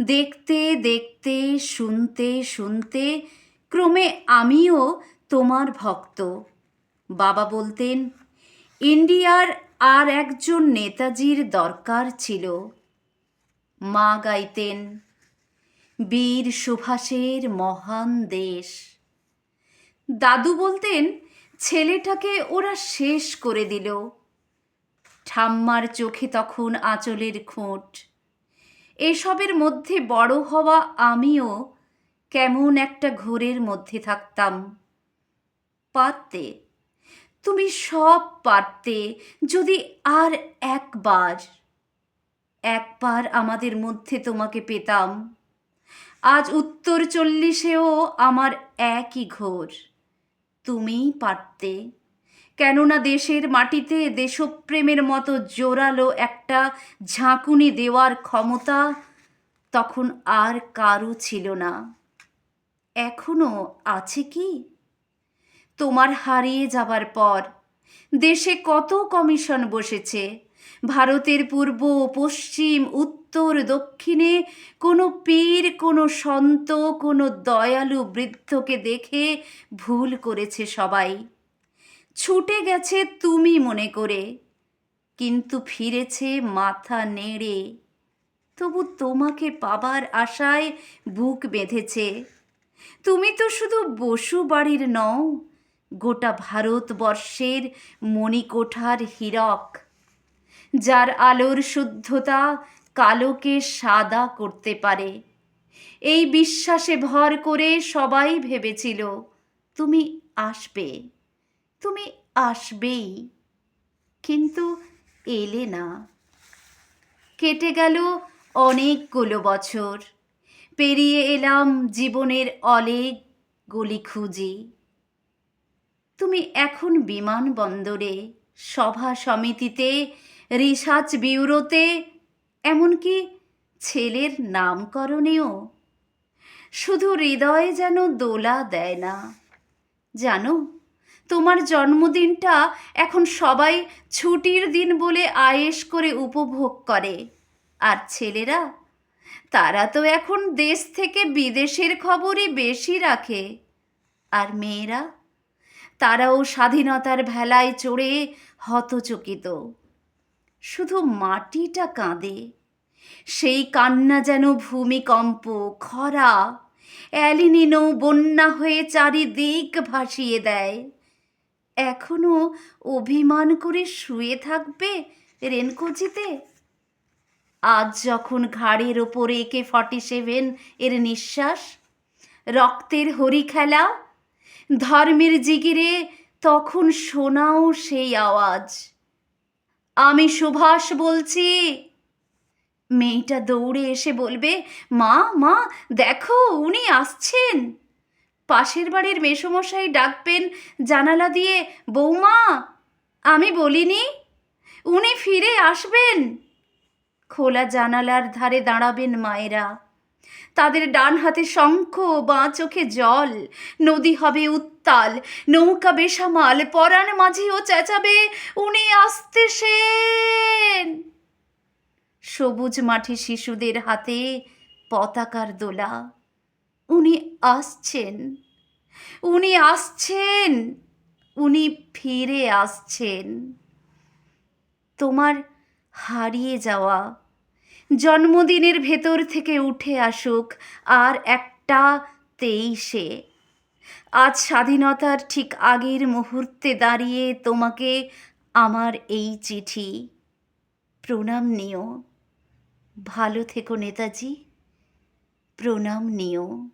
দেখতে দেখতে, শুনতে শুনতে ক্রমে আমিও তোমার ভক্ত। বাবা বলতেন, ইন্ডিয়ার আর একজন নেতাজির দরকার ছিল। মা গাইতেন, বীর সুভাষের মহান দেশ। দাদু বলতেন, ছেলেটাকে ওরা শেষ করে দিল। ঠাম্মার চোখে তখন আঁচলের খোঁট। এসবের মধ্যে বড় হওয়া আমিও কেমন একটা ঘোরের মধ্যে থাকতাম। পারতে, তুমি সব পারতে যদি আর একবার একবার আমাদের মধ্যে তোমাকে পেতাম। আজ উত্তর চল্লিশেও আমার একই ঘোর, তুমিই পারতে। কেননা দেশের মাটিতে দেশপ্রেমের মতো জোরালো একটা ঝাঁকুনি দেওয়ার ক্ষমতা তখন আর কারও ছিল না। এখনও আছে কি? তোমার হারিয়ে যাবার পর দেশে কত কমিশন বসেছে? ভারতের পূর্ব, পশ্চিম, উত্তর, দক্ষিণে কোনো পীর, কোনো সন্ত, কোনো দয়ালু বৃদ্ধকে দেখে ভুল করেছে সবাই। ছুটে গেছে তুমি মনে করে। কিন্তু ফিরেছে মাথা নেড়ে। তবু তোমাকে পাবার আশায় বুক বেঁধেছে। তুমি তো শুধু বসু বাড়ির নও, গোটা ভারতবর্ষের মণিকোঠার হীরক, যার আলোর শুদ্ধতা কালোকে সাদা করতে পারে। এই বিশ্বাসে ভর করে সবাই ভেবেছিল, তুমি আসবে। তুমি আসবেই, কিন্তু এলে না। কেটে গেল অনেকগুলো বছর, পেরিয়ে এলাম জীবনের অলেক গলি খুঁজি। তুমি এখন বিমানবন্দরে, সভা সমিতিতে, রিসার্চ ব্যুরোতে এমনকি ছেলের নামকরণেও। শুধু হৃদয় যেন দোলা দেয় না, জানো? তোমার জন্মদিনটা এখন সবাই ছুটির দিন বলে আয়েশ করে উপভোগ করে। আর ছেলেরা? তারা তো এখন দেশ থেকে বিদেশের খবরই বেশি রাখে। আর মেয়েরা? তারাও স্বাধীনতার ভেলায় চড়ে হতচকিত। শুধু মাটিটা কাঁদে। সেই কান্না যেন ভূমিকম্প, খরা, অ্যালিনিনো বন্যা হয়ে চারিদিক ভাসিয়ে দেয়। এখনও অভিমান করে শুয়ে থাকবে রেনকোচিতে? আজ যখন ঘাড়ের ওপরে একে ফর্টি সেভেন এর নিঃশ্বাস, রক্তের হরি খেলা, ধর্মের জিগিরে তখন শোনাও সেই আওয়াজ। আমি সুভাষ বলছি। মেয়েটা দৌড়ে এসে বলবে, মা মা, দেখো, উনি আসছেন। পাশের বাড়ির মেসমশাই ডাকবেন জানালা দিয়ে, বৌমা, আমি বলিনি, উনি ফিরে আসবেন। খোলা জানালার ধারে দাঁড়াবেন মায়েরা। তাদের ডান হাতে শঙ্খ, বাঁ চোখে জল, নদী হবে উত্তাল, নৌকা বেসামাল, পরাণ মাঝেও চেঁচাবে, উনি আসতে সেন সবুজ মাঠে শিশুদের হাতে পতাকার দোলা। উনি আসছেন। উনি আসছেন। উনি ফিরে আসছেন। তোমার হারিয়ে যাওয়া, জন্মদিনের ভেতর থেকে উঠে আসুক আর একটা তেইশে। আজ স্বাধীনতার ঠিক আগের মুহূর্তে দাঁড়িয়ে তোমাকে আমার এই চিঠি। প্রণাম নিও। ভালো থেকো নেতাজি। প্রণাম নিও।